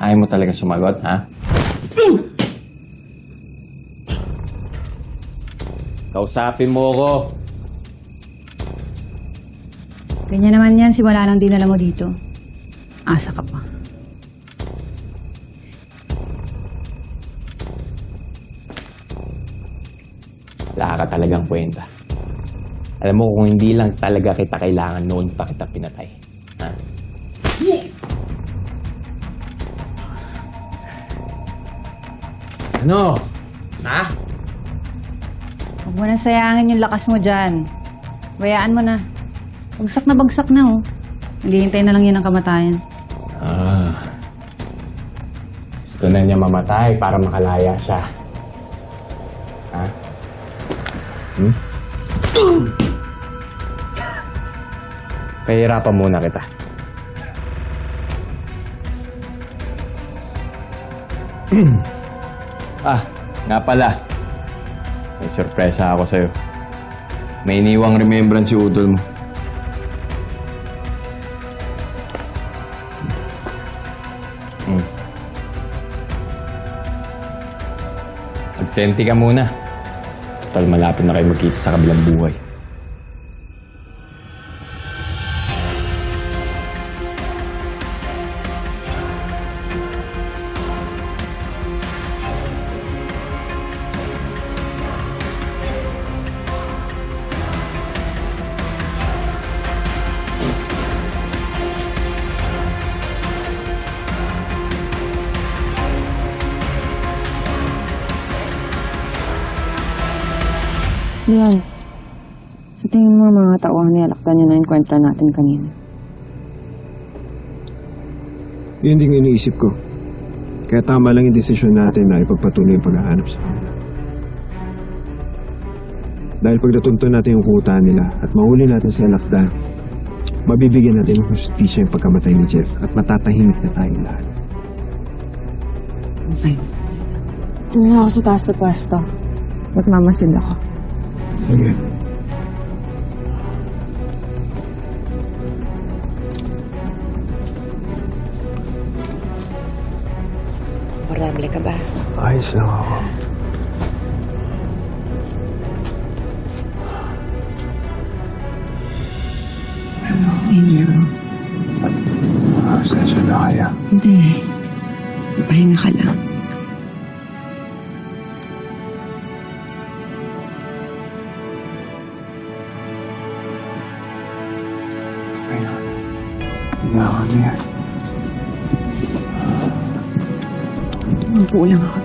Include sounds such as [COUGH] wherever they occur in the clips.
Ayaw mo talaga sumagot, ha? Kausapin mo ako. Ganyan naman yan, simula nang dinala mo dito. Asa ka pa. Wala ka talagang kwenta. Alam mo, kung hindi lang talaga kita kailangan noon pa kita pinatay. Ha? Ano? Ha? Huwag mo nang sayangin yung lakas mo dyan. Bayaan mo na. Bagsak na bagsak na, oh. Naghihintay na lang yun ang kamatayan. Ah. Gusto na niya mamatay para makalaya siya. Ha? Hmm? Pahirapan muna kita. [CLEARS THROAT] ah, nga pala. May sorpresa ako sa'yo. May iniwang remembrance si Udol mo. Hmm. Magsenti ka muna. Total malapit na kayo magkita sa kabilang buhay. Leon, sa tingin mo mga tauhan niyalaktan yun na enkwentro natin kanina. Yun din yung iniisip ko. Kaya tama lang yung desisyon natin na ipagpatuloy yung paghahanap sa kanila. Dahil pag natunto natin yung kuta nila at mahuli natin si Alakdan, mabibigyan natin ng hustisya yung pagkamatay ni Jeff at matatahimik na tayong lahat. Okay. Na ako sa taas ng pwesto. Magmamasid ako. Sige. Komportable ka ba? Ayos lang ako. Hindi. Ah, sensya na kaya. Hindi. Pahinga ka lang. Kailangan niya. Mabuo lang ako.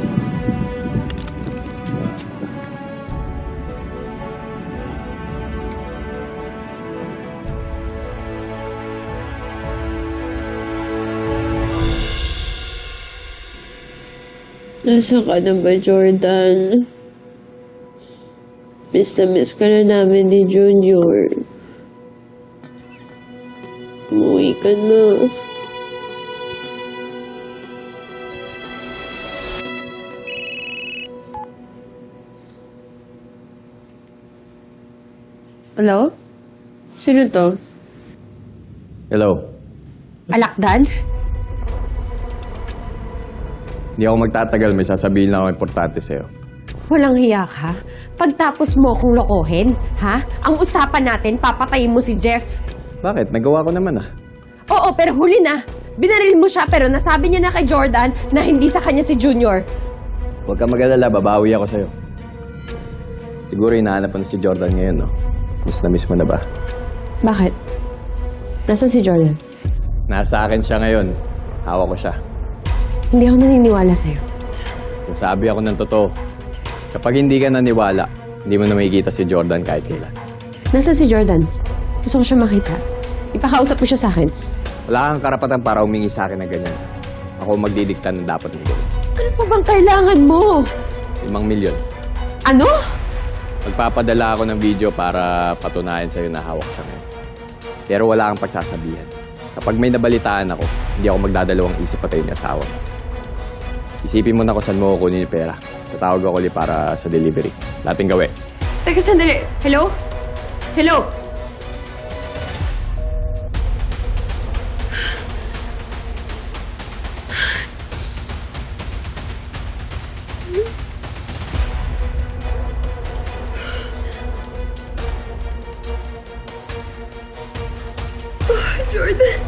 Nasaan ka na ba, Jordan? Miss na miss ka na namin ni Junior. Na. Hello? Sino to? Hello. Alakdan? Hindi ako magtatagal. May sasabihin lang ako importante sa'yo. Walang hiya ka? Pagtapos mo akong lokohin, ha? Ang usapan natin, papatayin mo si Jeff. Bakit? Nagawa ko naman ah. Oo, pero huli na. Binaril mo siya pero nasabi niya na kay Jordan na hindi sa kanya si Junior. Huwag ka mag-alala. Babawi ako sa'yo. Siguro hinahanap mo na si Jordan ngayon, no? Miss na miss mo na ba? Bakit? Nasaan si Jordan? Nasa akin siya ngayon. Hawak ko siya. Hindi ako naniniwala sa'yo. Sasabi ako ng totoo. Kapag hindi ka naniwala, hindi mo na makikita si Jordan kahit kailan. Nasaan si Jordan? Gusto ko siya makita. Ipakausap mo siya sa akin. Wala kang karapatan para humingi sa akin ng ganyan. Ako magdidikta ng dapat mo gawin. Ano pa bang kailangan mo? Limang milyon. Ano? Magpapadala ako ng video para patunayan sa'yo na hawak siya ngayon. Pero wala kang pagsasabihan. Kapag may nabalitaan ako, hindi ako magdadalawang isip patayin yung asawa mo. Isipin mo na kung saan mo kukunin yung pera. Tatawag ako ulit para sa delivery. Lating gawin. Teka, sandali. Hello? Hello? Jordan.